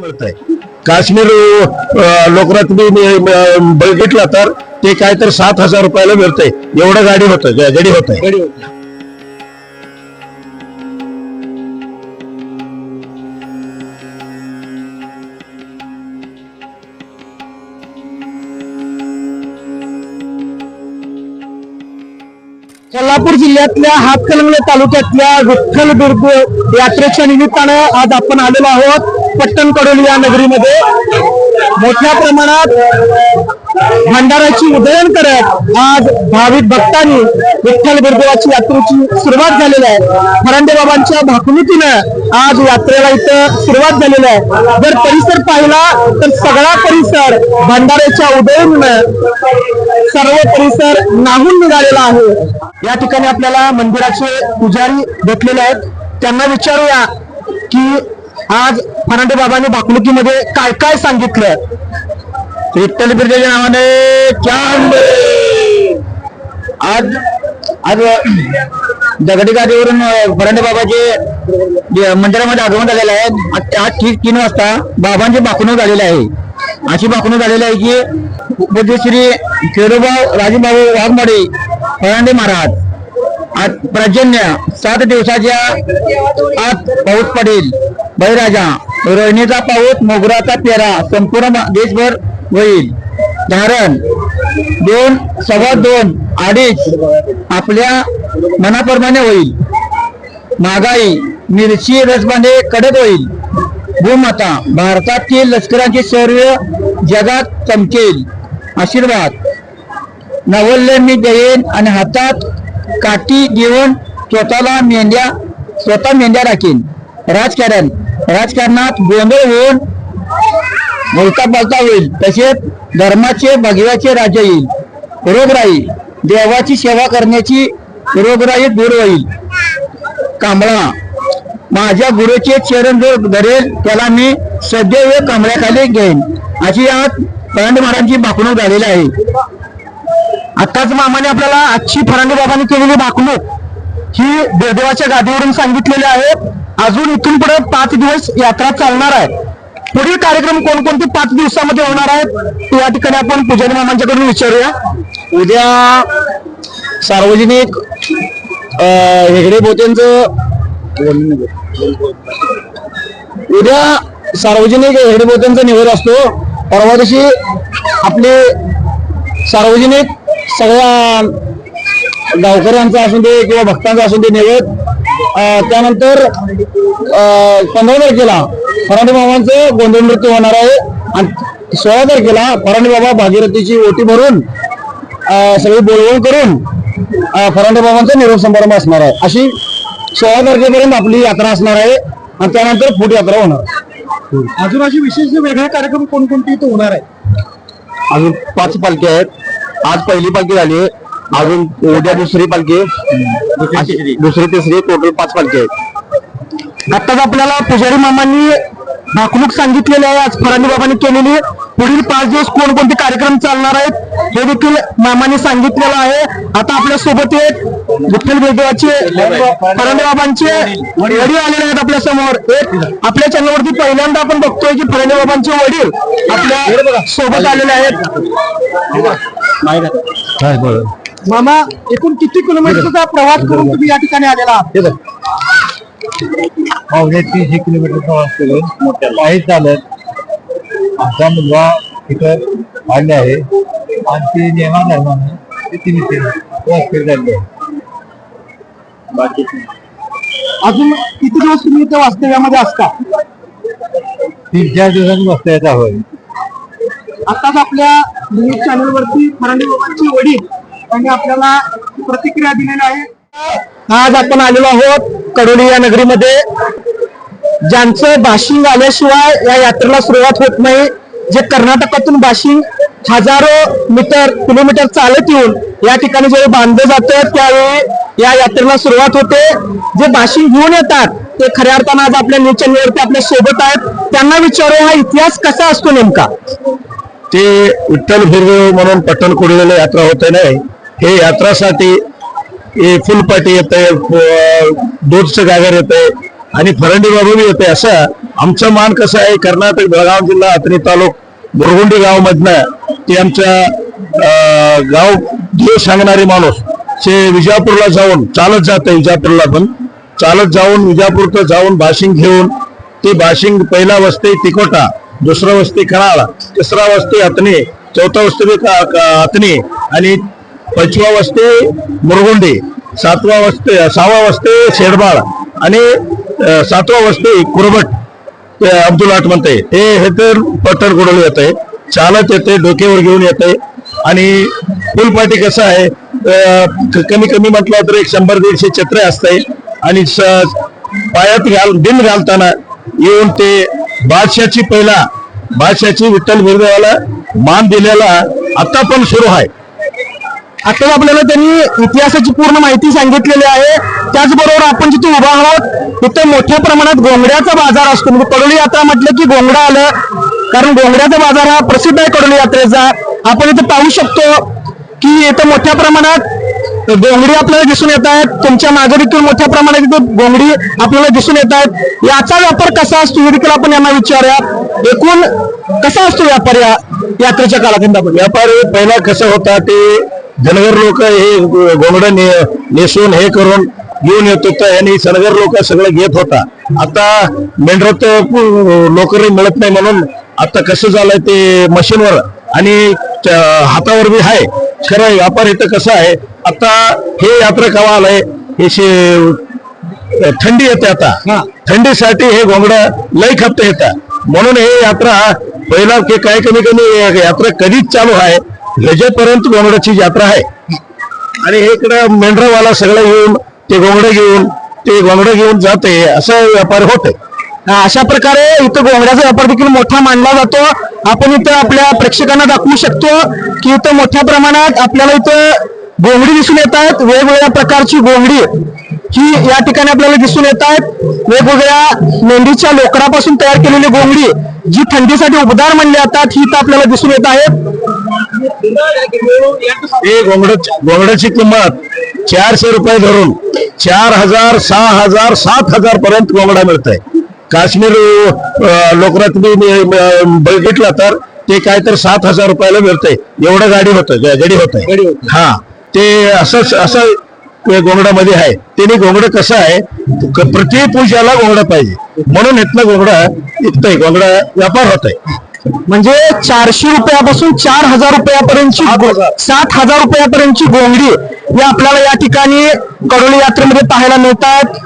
मिळतंय काश्मीर अं, लोकरात अं, बघितलं तर ते काय तर सात हजार रुपयाला मिळतंय. एवढं गाडी होतं गडी होतंय कोल्हापूर जिल्ह्यातल्या हातकलंगले तालुक्यातल्या विठ्ठल बिरद यात्रेच्या निमित्तानं आज आपण आलेलो आहोत. पट्टण कडोली या नगरीमध्ये मोठ्या प्रमाणात भंडाराची उदयन करत आज भाविक भक्तांनी विठ्ठल गुरुदेवाची यात्रेची सुरुवात झालेली आहे. फरंडे बाबांच्या भाकणुकीनं आज यात्रेला इथं सुरुवात झालेली आहे. जर परिसर पाहिला तर सगळा परिसर भंडाऱ्याच्या उदयन सर्व परिसर नाहून निघालेला आहे. या ठिकाणी आपल्याला मंदिराचे पुजारी भेटलेले आहेत. त्यांना विचारूया की आज फरांडे बाबांनी भाकणुकीमध्ये काय काय सांगितलं? विठ्ठल बिर्जेच्या नावाने आज आज दगडी गादीवरून फरांडे बाबाचे मंदिरामध्ये आगमन झालेलं आहे. आज- आज ठीक तीन वाजता बाबांची भाकणूक झालेली आहे. अशी भाकणूक झालेली आहे की पूज्य श्री खेरोबाव राजूभाऊ वाघमाडे फरांडे महाराज आज पर्जन्य सात दिवसाच्या आत पाऊस पडेल. बळीराजा रोहिणीचा पाऊस मोगराचा पेरा संपूर्ण देशभर होईल. धारण दोन सव्वा दोन अडीच आपल्या मनाप्रमाणे होईल. महागाई मिरची रसबांधे कडक होईल. भूमाता भारतातील लष्करांचे शौर्य जगात चमकेल. आशीर्वाद. नवल्य मी देईन आणि हातात काठी घेऊन स्वतःला मेंढ्या स्वतः मेंढ्या राखीन. राजकारण. राजकारणात गोंधळ होऊन बोलता बोलता होईल. तसेच धर्माचे भगव्याचे राज्य येईल. रोगराई देवाची सेवा करण्याची रोगराई दूर होईल. कांबळा माझ्या गुरुचे चरण जो धरेल त्याला मी सदैव कांबळ्याखाली घेईन. अशी आज फरांडे महाराजांची भाकणूक झालेली आहे. आताच मामाने आपल्याला आजची फरांडे बाबांनी केलेली भाकणूक ही देवदेवाच्या गादीवरून सांगितलेली आहे. अजून इथून पुढे पाच दिवस यात्रा चालणार आहे. पुढील कार्यक्रम कोणकोणते पाच दिवसामध्ये होणार आहेत या ठिकाणी आपण पुजारी मामांच्याकडून विचारूया. उद्या सार्वजनिक हेगडे बोतेंचं उद्या सार्वजनिक हेगडे बोतेंचा निवेद असतो. परवा दिवशी आपले सार्वजनिक सगळ्या गावकऱ्यांचा असून दे किंवा भक्तांचा असून दे निवेद त्यानंतर पंधरा तारखेला फरांडे बाबांचं गोंधळ नृत्य होणार आहे. आणि सोळा तारखेला फरांडे बाबा भागीरथीची ओटी भरून सगळी बोलवण करून फरांडे बाबांचा निरोप समारंभ असणार आहे. अशी सोळा तारखेपर्यंत आपली यात्रा असणार आहे आणि त्यानंतर फूट यात्रा होणार. अजून अशी विशेष वेगळे कार्यक्रम कोणकोणते इथं होणार आहे? अजून पाच पालखी आहेत. आज पहिली पालखी झाली अजून उद्या दुसरी पालखी. अशी दुसरी तिसरी टोटल पाच पालखी आहेत. आताच आपल्याला पुजारी मामांनी भाकणूक सांगितलेली आहे. आज फरांडे बाबांनी केलेली. पुढील पाच दिवस कोणकोणते कार्यक्रम चालणार आहेत हे देखील मामांनी सांगितलेलं आहे. आता आपल्यासोबत एक विठ्ठल बेदेवाचे फरांडे बाबांचे वडील आलेले आहेत आपल्यासमोर. एक आपल्या चॅनलवरती पहिल्यांदा आपण बघतोय की फरांडे बाबांचे वडील आपल्यासोबत आलेले आहेत. मामा एकूण किती किलोमीटरचा प्रवास करून तुम्ही या ठिकाणी आलेला आहात? पावणे तीनशे किलोमीटर प्रवास करून पायी चालत आमचा मुलगा तिथं आले आहे. आणि ते नियमा धर्मानं ते तिने प्रवास करत आले बाकी अजून किती दिवस तुम्ही इथे वास्तव्यामध्ये असता? तीन चार दिवसांनी येत होय आताच आपल्या न्यूज चॅनल वरती फरांडे बाबांचे वडील त्यांनी आपल्याला प्रतिक्रिया दिलेली आहे. आज आपण आलेलो आहोत कडोली या नगरीमध्ये. ज्यांचं बाशिंग आल्याशिवाय या यात्रेला सुरुवात होत नाही. जे कर्नाटकातून बाशिंग हजारो मीटर किलोमीटर चालत येऊन या ठिकाणी जेव्हा बांधलं जातं त्यावेळी या यात्रेला सुरुवात होते. जे बाशिंग घेऊन येतात ते खऱ्या अर्थानं आज आपल्या न्यूज चॅनलवरती आपल्यासोबत आहेत. त्यांना विचारू हा इतिहास कसा असतो नेमका? ते विठ्ठल बिरदेव म्हणून पट्टण कुडलेलं यात्रा होते नाही हे यात्रासाठी हे फुलपाटी आहे दूधचं गागर येते आणि फरंडी बाबू येते असं आमचा मान कसं आहे कर्नाटक बेळगाव जिल्हा अतनी तालुक बोरगुंडी गावमधून ते आमच्या गाव देव सांगणारे माणूस ते विजापूरला जाऊन चालत जात विजापूरला पण. चालत जाऊन विजापूर जाऊन बाशिंग घेऊन ते बाशिंग पहिला वस्ती तिकोटा दुसरा वस्ती खणाळा तिसरा वस्ती अतनी चौथा वस्ती अतनी आणि पंचवा वस्ते मुरगुंडी. सातवा वस्ते सहावा वस्ते शेडबाळ आणि सातवा वस्ते कुरबट. ते अब्दुल आठ म्हणते. हे हे तर पटर गुडवलं येत आहे चालत येते डोक्यावर घेऊन येते आणि फुलपाटी कसं आहे? कमी कमी म्हटलं तर एक शंभर दीडशे छत्रे असते आणि पायात घाल दिन घालताना येऊन ते बादशाची पहिला बादशाची विठ्ठल विरदेवाला मान दिलेला आता पण सुरू आहे. आता आपल्याला त्यांनी इतिहासाची पूर्ण माहिती सांगितलेली आहे. त्याचबरोबर आपण जिथे उभा आहोत तिथे मोठ्या प्रमाणात गोंगड्याचा बाजार असतो. म्हणजे कडोली यात्रा म्हटलं की गोंगडा आलं. कारण गोंगड्याचा बाजार हा प्रसिद्ध आहे कडोली यात्रेचा. आपण इथे पाहू शकतो की इथं मोठ्या प्रमाणात गोंगडी आपल्याला दिसून येत आहेत. तुमच्या मागे देखील मोठ्या प्रमाणात इथे गोंगडी आपल्याला दिसून येत आहेत. याचा व्यापार कसा असतो हे देखील आपण यांना विचारूया. एकूण कसा असतो व्यापार या यात्रेच्या काळाखंडामध्ये व्यापार पहिला कसं होता ते धनगर लोक हे गोंगडं ने नेसून हे करून घेऊन येत होत आणि सनगर लोक सगळं घेत होता. आता मेंढरात नोकरी मिळत नाही म्हणून आता कसं झालंय ते मशीनवर आणि हातावर बी आहे. खरं व्यापार इथं कसं आहे आता हे यात्रा कवा आलंय हे थंडी येते आता. थंडीसाठी हे घोंगड लय खपते येतात म्हणून हे यात्रा पहिला की काय कमी कमी यात्रा कधीच चालू आहे. ह्याच्यापर्यंत घोंगडाची यात्रा आहे. आणि हे इकडं मेंढरावाला सगळं येऊन ते गोंगडे घेऊन ते गोंगडे घेऊन जाते असा व्यापार होते अशा प्रकारे इथं गोंगड्याचा व्यापार देखील मोठा मानला जातो. आपण इथं आपल्या प्रेक्षकांना दाखवू शकतो की इथं मोठ्या प्रमाणात आपल्याला इथं गोंगडी दिसून येत आहेत. वेगवेगळ्या प्रकारची गोंगडी ही या ठिकाणी आपल्याला दिसून येत आहेत. वेगवेगळ्या मेंढीच्या लोकरापासून तयार केलेली गोंगडी जी थंडीसाठी उबदार मानली जातात ही इथं आपल्याला दिसून येत आहेत. हे घोंगड घोंगडाची किंमत चारशे रुपये धरून चार हजार सहा हजार सात हजार पर्यंत घोंगडा मिळत आहे काश्मीर लोकरात मी बघितलं तर ते काय तर सात हजार रुपयाला मिळतंय. एवढं गाडी होतं गडी होत हा ते असं असं घोंगडामध्ये आहे. त्यांनी घोंगडं कसं आहे प्रति पूजाला घोंगडा पाहिजे. म्हणून इथलं घोंगडा इकतंय घोंगडा व्यापार होत आहे म्हणजे चारशे रुपयापासून चार हजार रुपयापर्यंतची सात हजार रुपयापर्यंतची गोंगडी ही आपल्याला या ठिकाणी कडोली यात्रेमध्ये पाहायला मिळतात.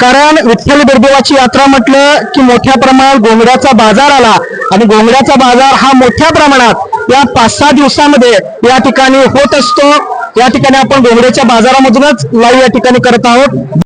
कारण विठ्ठल बिरदेवाची यात्रा म्हटलं की मोठ्या प्रमाणात गोंगड्याचा बाजार आला. आणि गोंगड्याचा बाजार हा मोठ्या प्रमाणात या पाच सहा दिवसामध्ये या ठिकाणी होत असतो. या ठिकाणी आपण गोंगड्याच्या बाजारामधूनच लाईव्ह या ठिकाणी करत आहोत.